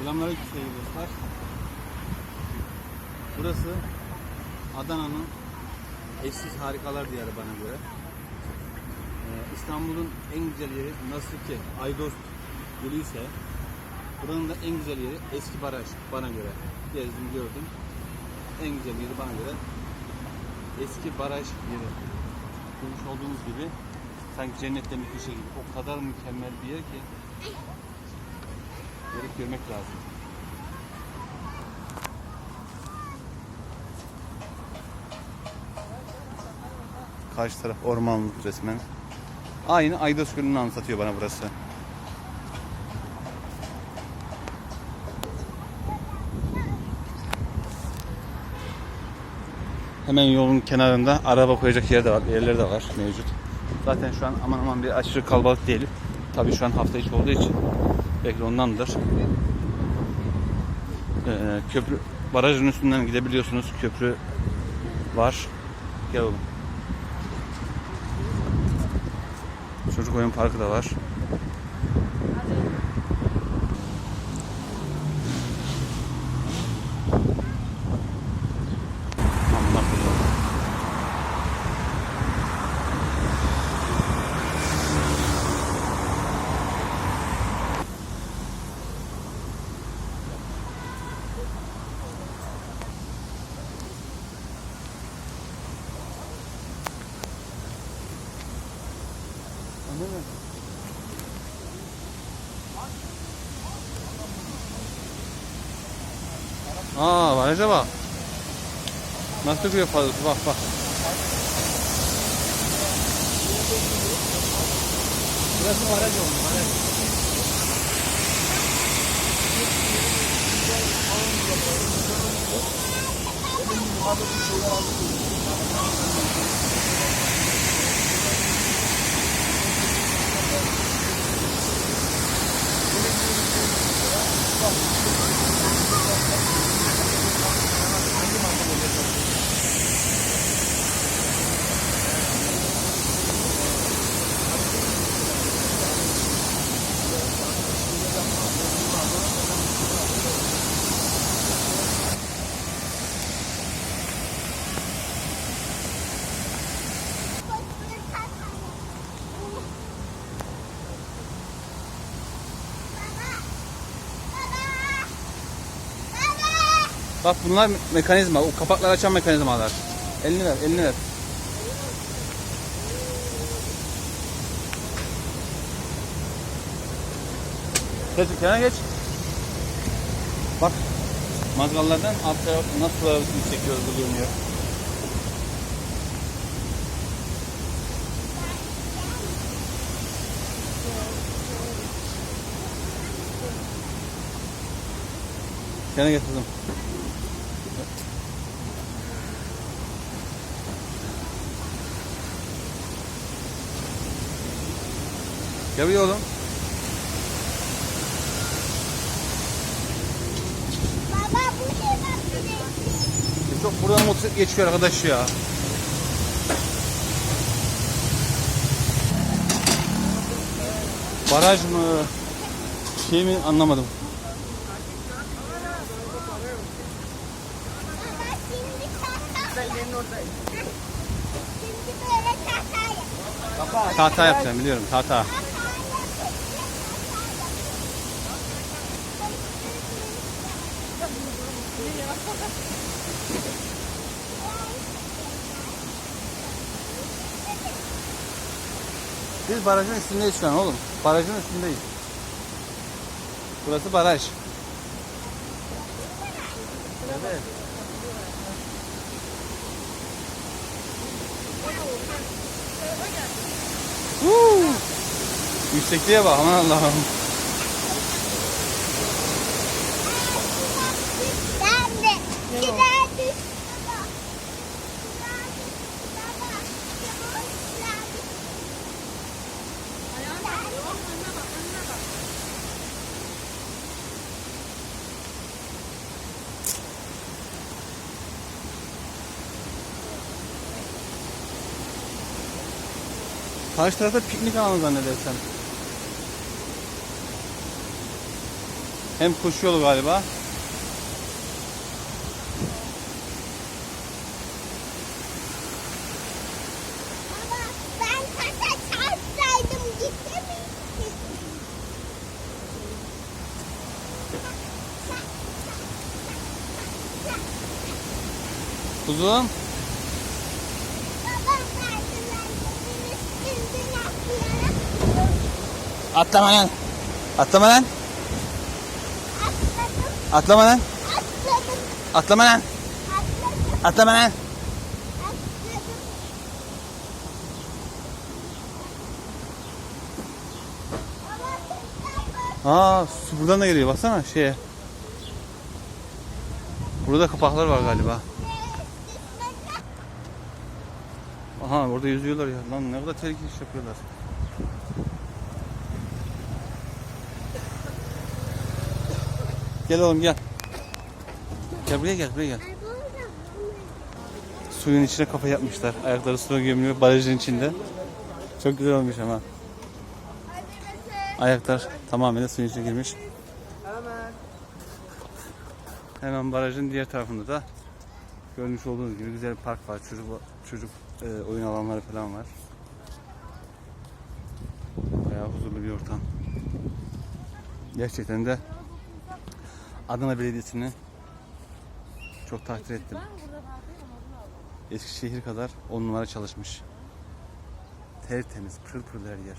Selamünaleyküm sevgili dostlar. Burası Adana'nın eşsiz harikalar diyarı bana göre. Ee, İstanbul'un en güzel yeri nasıl ki Aydos Gölü ise buranın da en güzel yeri Eski Baraj bana göre. Gezdim gördüm. En güzel yeri bana göre Eski Baraj yeri. Görmüş olduğunuz gibi sanki cennette bir köşe gibi. O kadar mükemmel bir yer ki görmek lazım. Karşı taraf ormanlık resmen. Aynı Aydos Gölü'nü anlatıyor bana burası. Hemen yolun kenarında araba koyacak yer de var, yerleri de var mevcut. Zaten şu an aman aman bir aşırı kalabalık değil. Tabii şu an hafta içi olduğu için belki ondandır. Ee, köprü barajın üstünden gidebiliyorsunuz. Köprü var. Gel oğlum. Çocuk oyun parkı da var. 되면 아 많이 잡아 마스터 그게 봐봐 봐. 그래서 말하죠 말하죠 Bak bunlar me- mekanizma. O kapakları açan mekanizmalar. Elini ver, elini ver. Geç, kenara geç. Bak, mazgallardan alt taraf nasıl suları çekiyor, bulunuyor. Kenara geç. Buraya oğlum. Baba bu şey bak de. Çok buradan motosiklet geçiyor arkadaş ya. Baraj mı? Şey mi anlamadım. Baba şimdi tahta. Şimdi böyle tahta yap. Tahta yapacağım biliyorum tahta. Biz barajın üstündeyiz şu an oğlum. Barajın üstündeyiz. Burası baraj. Evet. Yüksekliğe bak aman Allah'ım. Ben de. Güzel düş. Baba. Güzel düş. Baba. Güzel düş. Karşı tarafta piknik alanı zannedersem. Hem koşu yolu galiba. Kuzum. Baba merdivenlerin üstünden atlayarak Atlama lan. Atlama lan. Atlama lan. Atlama lan. Atlama lan. Aa su buradan da geliyor baksana şeye. Burada kapaklar var galiba. Aha orada yüzüyorlar ya. Lan ne kadar tehlikeli iş yapıyorlar. Gel oğlum gel. Gel buraya gel buraya gel. Suyun içine kafa yapmışlar. Ayakları suya gömülüyor barajın içinde. Çok güzel olmuş ama. Ayaklar tamamen suyun içine girmiş. Hemen barajın diğer tarafında da görmüş olduğunuz gibi güzel bir park var. Çocuk çocuk e, oyun alanları falan var. Bayağı huzurlu bir ortam. Gerçekten de Adana Belediyesi'ni çok takdir ettim. Eskişehir kadar on numara çalışmış. Tertemiz, pırıl pırıl her yer.